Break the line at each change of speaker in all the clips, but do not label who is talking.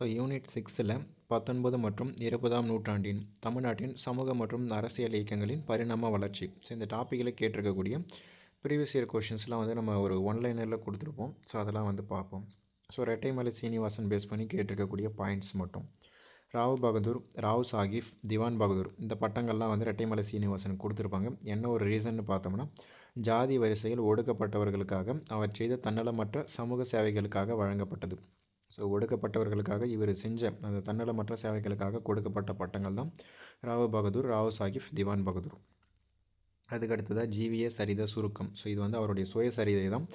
So unit சிக்ஸில் பத்தொன்பது மற்றும் இருபதாம் நூற்றாண்டின் தமிழ்நாட்டின் சமூக மற்றும் அரசியல் இயக்கங்களின் பரிணாம வளர்ச்சி. ஸோ இந்த டாப்பிக்கில் கேட்டிருக்கக்கூடிய ப்ரீவியஸ் இயர் கொஷின்ஸ்லாம் வந்து நம்ம ஒரு ஒன்லைனரில் கொடுத்துருப்போம். ஸோ அதெல்லாம் வந்து பார்ப்போம். ஸோ ரெட்டைமலை சீனிவாசன் பேஸ் பண்ணி கேட்டிருக்கக்கூடிய பாயிண்ட்ஸ் மட்டும். ராவ் பகதூர் ராவ் சாகிப் திவான் பகதூர் இந்த பட்டங்கள்லாம் வந்து ரெட்டைமலை சீனிவாசன் கொடுத்துருப்பாங்க. என்ன ஒரு ரீசன்னு பார்த்தோம்னா ஜாதி வரிசையில் ஒடுக்கப்பட்டவர்களுக்காக அவர் செய்த தன்னலமற்ற சமூக சேவைகளுக்காக வழங்கப்பட்டது. ஸோ ஒடுக்கப்பட்டவர்களுக்காக இவர் செஞ்ச அந்த தன்னலமற்ற சேவைகளுக்காக கொடுக்கப்பட்ட பட்டங்கள் தான் ராவ் பகதூர் ராவ் சாகிப் திவான் பகதூர். அதுக்கடுத்ததாக அடுத்ததாக சரித சுருக்கம். ஸோ இது வந்து அவருடைய சுயசரிதை தான்.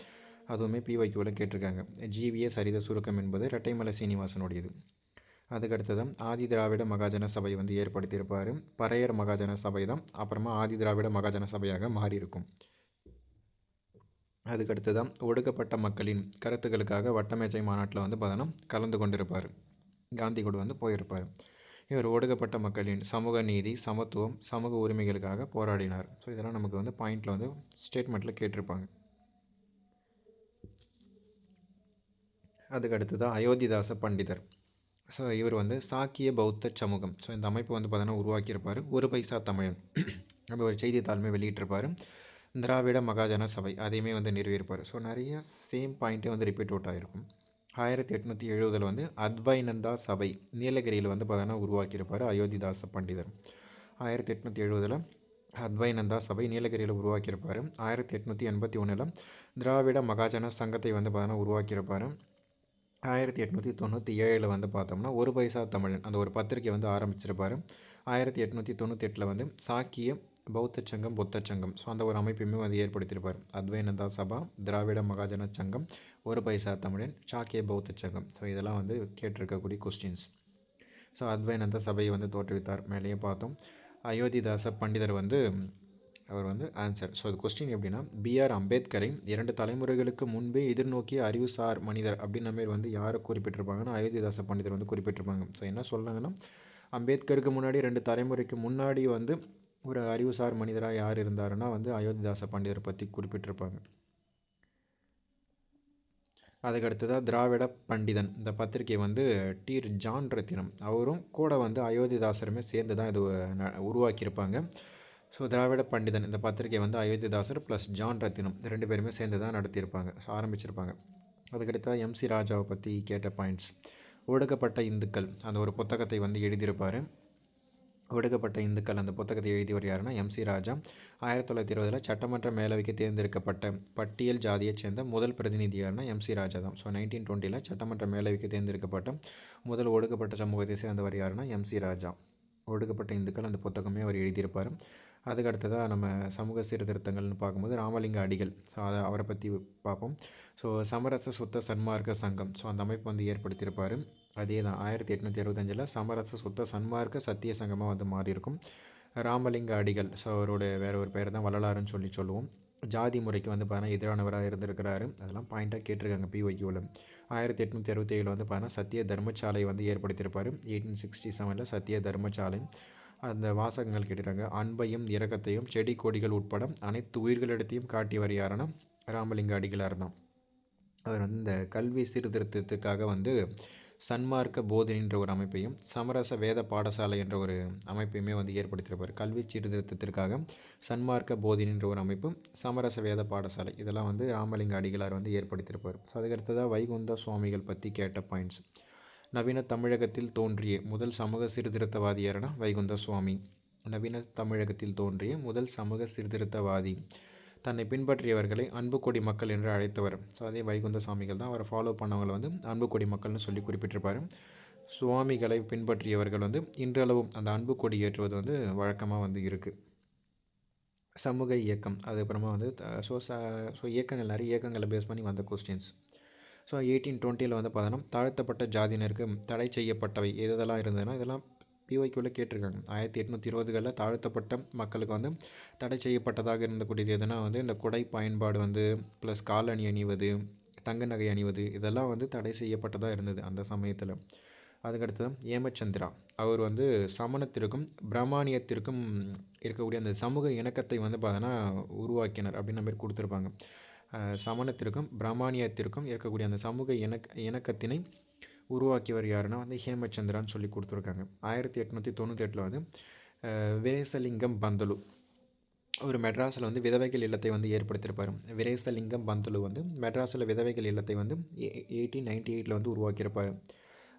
அதுவுமே பிவைக்யூவில் கேட்டிருக்காங்க. ஜிவிஏ சரித சுருக்கம் என்பது ரெட்டைமலை சீனிவாசனுடையது. அதுக்கடுத்ததான் ஆதி திராவிட மகாஜன சபை வந்து ஏற்படுத்தியிருப்பார். பறையர் மகாஜன சபை தான். அப்புறமா ஆதி திராவிட மகாஜன சபையாக மாறியிருக்கும். அதுக்கடுத்து தான் ஒடுக்கப்பட்ட மக்களின் கருத்துக்களுக்காக வட்டமேஜை மாநாட்டில் வந்து பார்த்தோன்னா கலந்து கொண்டிருப்பார். காந்தி கூட வந்து போயிருப்பார். இவர் ஒடுக்கப்பட்ட மக்களின் சமூக நீதி சமத்துவம் சமூக உரிமைகளுக்காக போராடினார். ஸோ இதெல்லாம் நமக்கு வந்து பாயிண்டில் வந்து ஸ்டேட்மெண்ட்டில் கேட்டிருப்பாங்க. அதுக்கடுத்து தான் அயோத்திதாச பண்டிதர். ஸோ இவர் வந்து சாக்கிய பௌத்த சமூகம். ஸோ இந்த அமைப்பு வந்து பார்த்தோன்னா உருவாக்கியிருப்பார். ஒரு பைசா தமிழன். அப்படி ஒரு செய்தித்தாளுமே வெளியிட்டிருப்பார். திராவிட மகாஜன சபை அதையுமே வந்து நிறுவியிருப்பார் ஸோ நிறைய சேம் பாயிண்ட்டே வந்து ரிப்பீட் அவுட் ஆகிருக்கும் ஆயிரத்தி எட்நூற்றி எழுபதில் வந்து அத்வைநந்தா சபை நீலகிரியில் வந்து பார்த்தோன்னா உருவாக்கியிருப்பார் அயோத்திதாச பண்டிதர். ஆயிரத்தி எட்நூற்றி எழுபதில் அத்வைநந்தா சபை நீலகிரியில் உருவாக்கியிருப்பார். ஆயிரத்தி எட்நூற்றி எண்பத்தி ஒன்றில் திராவிட மகாஜன சங்கத்தை வந்து பார்த்தோன்னா உருவாக்கியிருப்பார். ஆயிரத்தி எட்நூற்றி தொண்ணூற்றி ஏழில் வந்து பார்த்தோம்னா ஒரு பைசா தமிழன் அந்த ஒரு பத்திரிக்கை வந்து ஆரம்பிச்சிருப்பார். ஆயிரத்தி எட்நூற்றி தொண்ணூற்றி எட்டில் வந்து சாக்கிய பௌத்த சங்கம் புத்த சங்கம். ஸோ அந்த ஒரு அமைப்பையுமே வந்து ஏற்படுத்தியிருப்பார். அத்வைனந்தா சபா திராவிட மகாஜன சங்கம் ஒரு பைசா தமிழன் சாக்கிய பௌத்த சங்கம். ஸோ இதெல்லாம் வந்து கேட்டிருக்கக்கூடிய கொஸ்டின்ஸ் ஸோ அத்வைனந்த சபையை வந்து தோற்றுவித்தார். மேலேயே பார்த்தோம். அயோத்திதாச பண்டிதர் வந்து அவர் வந்து ஆன்சர் ஸோ அது கொஸ்டின் எப்படின்னா பிஆர் அம்பேத்கரை இரண்டு தலைமுறைகளுக்கு முன்பே எதிர்நோக்கிய அறிவுசார் மனிதர் அப்படின்ன மாரி வந்து யாரை குறிப்பிட்டிருப்பாங்கன்னா அயோத்திதாச பண்டிதர் வந்து குறிப்பிட்டிருப்பாங்க. ஸோ என்ன சொல்கிறாங்கன்னா அம்பேத்கருக்கு முன்னாடி ரெண்டு தலைமுறைக்கு முன்னாடி வந்து ஒரு அறிவுசார் மனிதராக யார் இருந்தாருன்னா வந்து அயோத்திதாச பண்டிதரை பற்றி குறிப்பிட்டிருப்பாங்க. அதுக்கடுத்ததாக திராவிட பண்டிதன். இந்த பத்திரிகை வந்து டீர் ஜான் ரத்தினம் அவரும் கூட வந்து அயோத்திதாசருமே சேர்ந்து தான் இது உருவாக்கியிருப்பாங்க. ஸோ திராவிட பண்டிதன். இந்த பத்திரிகை வந்து அயோத்திதாசர் ப்ளஸ் ஜான் ரத்தினம் ரெண்டு பேருமே சேர்ந்து தான் நடத்தியிருப்பாங்க ஸோ ஆரம்பிச்சிருப்பாங்க அதுக்கடுத்தா எம்சி ராஜாவை பற்றி கேட்ட பாயிண்ட்ஸ். ஒடுக்கப்பட்ட இந்துக்கள். அந்த ஒரு புத்தகத்தை வந்து எழுதியிருப்பார். ஒடுக்கப்பட்ட இந்துக்கள் அந்த புத்தகத்தை எழுதியவர் யாருன்னா எம்சி ராஜா. ஆயிரத்தி தொள்ளாயிரத்தி இருபதில் சட்டமன்ற மேலவைக்கு தேர்ந்தெடுக்கப்பட்ட பட்டியல் ஜாதியைச் சேர்ந்த முதல் பிரதிநிதி யாருன்னா எம்சி ராஜா தான். ஸோ நைன்டீன் டுவெண்ட்டியில் சட்டமன்ற மேலவைக்கு தேர்ந்தெடுக்கப்பட்ட முதல் ஒடுக்கப்பட்ட சமூகத்தை சேர்ந்தவர் யாருன்னா எம்சி ராஜா. ஒடுக்கப்பட்ட இந்துக்கள் அந்த புத்தகமே அவர் எழுதியிருப்பார். அதுக்கு அடுத்ததாக நம்ம சமூக சீர்திருத்தங்கள்னு பார்க்கும்போது ராமலிங்க அடிகள். ஸோ அதை அவரை பற்றி பார்ப்போம். ஸோ சமரச சுத்த சன்மார்க்க சங்கம். ஸோ அந்த அமைப்பு வந்து ஏற்படுத்தியிருப்பார். அதே தான் ஆயிரத்தி எட்நூற்றி அறுபத்தஞ்சில் சமரச சுத்த சன்மார்க்க சத்திய சங்கமாக வந்து மாறியிருக்கும். ராமலிங்க அடிகள் ஸோ அவரோட வேற ஒரு பேர் தான் வள்ளலாருன்னு சொல்லி சொல்லுவோம். ஜாதி முறைக்கு வந்து பார்த்தீங்கன்னா எதிரானவராக இருந்திருக்கிறாரு. அதெல்லாம் பாயிண்ட்டாக கேட்டிருக்காங்க பிஒய்க்கியூவில் ஆயிரத்தி எட்நூற்றி அறுபத்தேழில் வந்து பார்த்தீங்கன்னா சத்திய தர்மசாலை வந்து ஏற்படுத்தியிருப்பார். எயிட்டீன் சிக்ஸ்டி செவனில் சத்திய தர்மசாலை. அந்த வாசகங்கள் கேட்டுறாங்க அன்பையும் இரக்கத்தையும் செடி கொடிகள் உட்பட அனைத்து உயிர்களிடத்தையும் காட்டியவர் யாருன்னா ராமலிங்க அடிகளார் தான். அவர் வந்து இந்த கல்வி சீர்திருத்தத்துக்காக வந்து சன்மார்க்க போதினின்ற ஒரு அமைப்பையும் சமரச வேத பாடசாலை என்ற ஒரு அமைப்பையுமே வந்து ஏற்படுத்தியிருப்பார். கல்வி சீர்திருத்தத்திற்காக சன்மார்க்க போதினின்ற ஒரு அமைப்பும் சமரச வேத பாடசாலை இதெல்லாம் வந்து ராமலிங்க அடிகளார் வந்து ஏற்படுத்தியிருப்பார். ஸோ அதுக்கடுத்ததாக வைகுந்த சுவாமிகள் பற்றி கேட்ட பாயிண்ட்ஸ் நவீன தமிழகத்தில் தோன்றிய முதல் சமூக சீர்திருத்தவாதியாரனா வைகுந்த சுவாமி. நவீன தமிழகத்தில் தோன்றிய முதல் சமூக சீர்திருத்தவாதி தன்னை பின்பற்றியவர்களை அன்புக்கொடி மக்கள் என்று அழைத்தவர். ஸோ அதே வைகுந்த சுவாமிகள் தான். அவரை ஃபாலோ பண்ணவங்களை வந்து அன்புக்கொடி மக்கள்னு சொல்லி குறிப்பிட்டிருப்பார். சுவாமிகளை பின்பற்றியவர்கள் வந்து இன்றளவும் அந்த அன்பு கொடி ஏற்றுவது வந்து வழக்கமாக வந்து இருக்குது சமூக இயக்கம். அதுக்கப்புறமா வந்து ஸோ ஸோ இயக்கங்கள் நிறைய இயக்கங்களை பேஸ் பண்ணி வந்த கொஸ்டின்ஸ் ஸோ எயிட்டீன் டுவெண்ட்டியில் வந்து பார்த்தோன்னா தாழ்த்தப்பட்ட ஜாதியினருக்கு தடை செய்யப்பட்டவை எதெல்லாம் இருந்ததுன்னா இதெல்லாம் பிஒய்க்குள்ளே கேட்டிருக்காங்க. ஆயிரத்தி எட்நூற்றி இருபதுகளில் தாழ்த்தப்பட்ட மக்களுக்கு வந்து தடை செய்யப்பட்டதாக இருந்தக்கூடியது எதுனா வந்து இந்த குடை பயன்பாடு வந்து ப்ளஸ் காலணி அணிவது தங்க நகை அணிவது இதெல்லாம் வந்து தடை செய்யப்பட்டதாக இருந்தது அந்த சமயத்தில். அதுக்கடுத்து ஏமச்சந்திரா அவர் வந்து சமணத்திற்கும் பிரமானியத்திற்கும் இருக்கக்கூடிய அந்த சமூக இணக்கத்தை வந்து பார்த்தோன்னா உருவாக்கினர் அப்படின்ற மாதிரி கொடுத்துருப்பாங்க. சமணத்திற்கும் பிரமானியத்திற்கும் இருக்கக்கூடிய அந்த சமூக இணக்க இணக்கத்தினை உருவாக்கியவர் யாருன்னா வந்து ஹேமச்சந்திரான்னு சொல்லி கொடுத்துருக்காங்க. ஆயிரத்தி எட்நூற்றி தொண்ணூற்றி எட்டில் வந்து விரேசலிங்கம் பந்தலு. ஒரு மெட்ராஸில் வந்து விதவைகள் இல்லத்தை வந்து ஏற்படுத்தியிருப்பார். விரேசலிங்கம் பந்தலு வந்து மெட்ராஸில் விதவைகள் இல்லத்தை வந்து எயிட்டீன் நைன்டி எயிட்டில் வந்து உருவாக்கியிருப்பார்.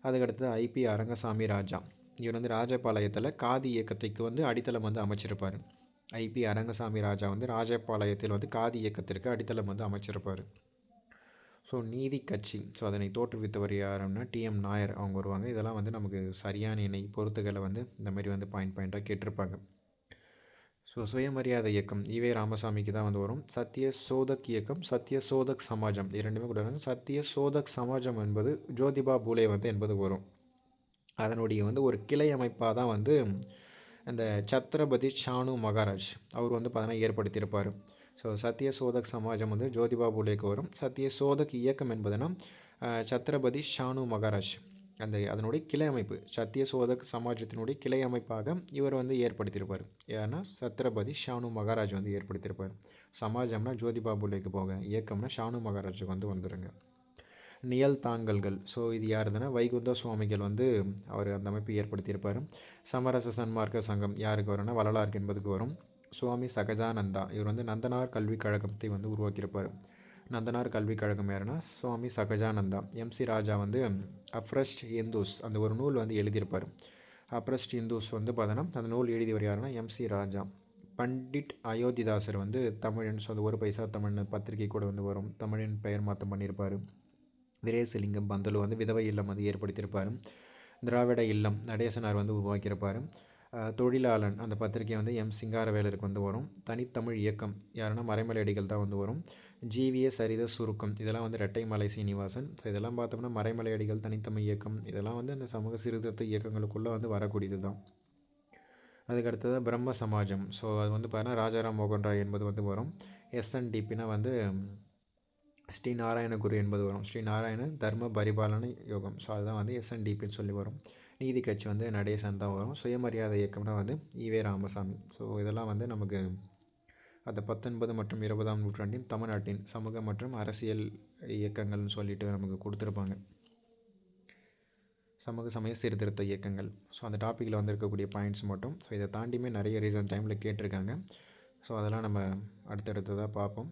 அதுக்கடுத்து ஐபி அரங்கசாமி ராஜா. இவர் வந்து ராஜபாளையத்தில் காதி இயக்கத்துக்கு வந்து அடித்தளம் வந்து அமைச்சிருப்பார். ஐபி அரங்கசாமி ராஜா வந்து ராஜபாளையத்தில் வந்து காதி இயக்கத்திற்கு அடித்தளம் வந்து அமைச்சிருப்பார். ஸோ நீதி கட்சி. ஸோ அதனை தோற்றுவித்தவர் யாருன்னா டிஎம் நாயர் அவங்க வருவாங்க. இதெல்லாம் வந்து நமக்கு சரியான இணை பொறுத்துக்களை வந்து இந்த மாதிரி வந்து பாயிண்ட் பாயிண்ட்டாக கேட்டிருப்பாங்க. ஸோ சுயமரியாதை இயக்கம். ஈவே ராமசாமிக்கு தான் வந்து வரும். சத்திய சோதக் இயக்கம் சத்திய சோதக் சமாஜம். இரண்டுமே கூட சத்திய சோதக் சமாஜம் என்பது ஜோதிபா பூலே வந்து என்பது வரும். அதனுடைய வந்து ஒரு கிளை அமைப்பாக தான் வந்து அந்த சத்ரபதி ஷானு மகாராஜ். அவர் வந்து பார்த்தீங்கன்னா ஏற்படுத்தியிருப்பார். ஸோ சத்திய சோதக் சமாஜம் வந்து ஜோதிபா பூலேக்கு வரும் சத்திய சோதக் இயக்கம் என்பதுனா சத்ரபதி ஷானு மகாராஜ் அந்த அதனுடைய கிளை அமைப்பு சத்திய சோதக் சமாஜத்தினுடைய கிளை அமைப்பாக இவர் வந்து ஏற்படுத்தியிருப்பார். ஏன்னா சத்ரபதி ஷானு மகாராஜ் வந்து ஏற்படுத்தியிருப்பார். சமாஜம்னா ஜோதிபா பூலேக்கு போக இயக்கம்னா ஷானு மகாராஜுக்கு வந்து வந்துடுங்க நியல் தாங்கல்கள். ஸோ இது யாருதுன்னா வைகுந்த சுவாமிகள் வந்து அவர் அந்த அமைப்பு ஏற்படுத்தியிருப்பார். சமரச சன்மார்க்க சங்கம் யாருக்கு வரும்னா வள்ளலாருக்கு என்பதுக்கு வரும். சுவாமி சகஜானந்தா. இவர் வந்து நந்தனார் கல்விக் கழகத்தை வந்து உருவாக்கியிருப்பார். நந்தனார் கல்விக் கழகம் யாருன்னா சுவாமி சகஜானந்தா. எம்சி ராஜா வந்து அப்ரஸ்ட் இந்துஸ் அந்த ஒரு நூல் வந்து எழுதியிருப்பார். அப்ரஸ்ட் இந்துஸ் வந்து பார்த்தோன்னா அந்த நூல் எழுதியவர் யாருன்னா எம்சி ராஜா. பண்டிட் அயோத்திதாசர் வந்து தமிழன் ஸோ அந்த ஒரு பைசா தமிழ் பத்திரிகை கூட வந்து வரும். தமிழின் பெயர் மாற்றம் பண்ணியிருப்பார். வீரேசலிங்கம் பந்தலு வந்து விதவை இல்லம் வந்து ஏற்படுத்தியிருப்பார். திராவிட இல்லம் நடேசனார் வந்து உருவாக்கியிருப்பார். தொழிலாளன் அந்த பத்திரிகை வந்து எம். சிங்காரவேலருக்கு வந்து வரும். தனித்தமிழ் இயக்கம் யாருன்னா மறைமலையடிகள் தான் வந்து வரும். ஜீவிய சரித சுருக்கம் இதெல்லாம் வந்து ரெட்டைமலை சீனிவாசன். ஸோ இதெல்லாம் பார்த்தோம்னா மறைமலையடிகள் தனித்தமிழ் இயக்கம் இதெல்லாம் வந்து அந்த சமூக சீர்திருத்த இயக்கங்களுக்குள்ளே வந்து வரக்கூடியது தான். அதுக்கடுத்தது பிரம்ம சமாஜம். ஸோ அது வந்து பார்த்தீங்கன்னா ராஜாராம் மோகன் ராய் என்பது வந்து வரும். எஸ்என்டிபினா வந்து ஸ்ரீ நாராயண குரு என்பது வரும். ஸ்ரீ நாராயண தர்ம பரிபாலன யோகம். ஸோ அதுதான் வந்து எஸ்என்டிபின்னு சொல்லி வரும். நீதி கட்சி வந்து நடேசன் தான் வரும். சுயமரியாதை இயக்கம்னா வந்து ஈவே ராமசாமி. ஸோ இதெல்லாம் வந்து நமக்கு அந்த பத்தொன்பது மற்றும் இருபதாம் நூற்றாண்டின் தமிழ்நாட்டின் சமூக மற்றும் அரசியல் இயக்கங்கள்னு சொல்லிட்டு நமக்கு கொடுத்துருப்பாங்க. சமூக சமய சீர்திருத்த இயக்கங்கள். ஸோ அந்த டாப்பிக்கில் வந்து இருக்கக்கூடிய பாயிண்ட்ஸ் மட்டும். ஸோ இதை தாண்டியுமே நிறைய ரீசன் டைமில் கேட்டிருக்காங்க. ஸோ அதெல்லாம் நம்ம அடுத்தடுத்ததாக பார்ப்போம்.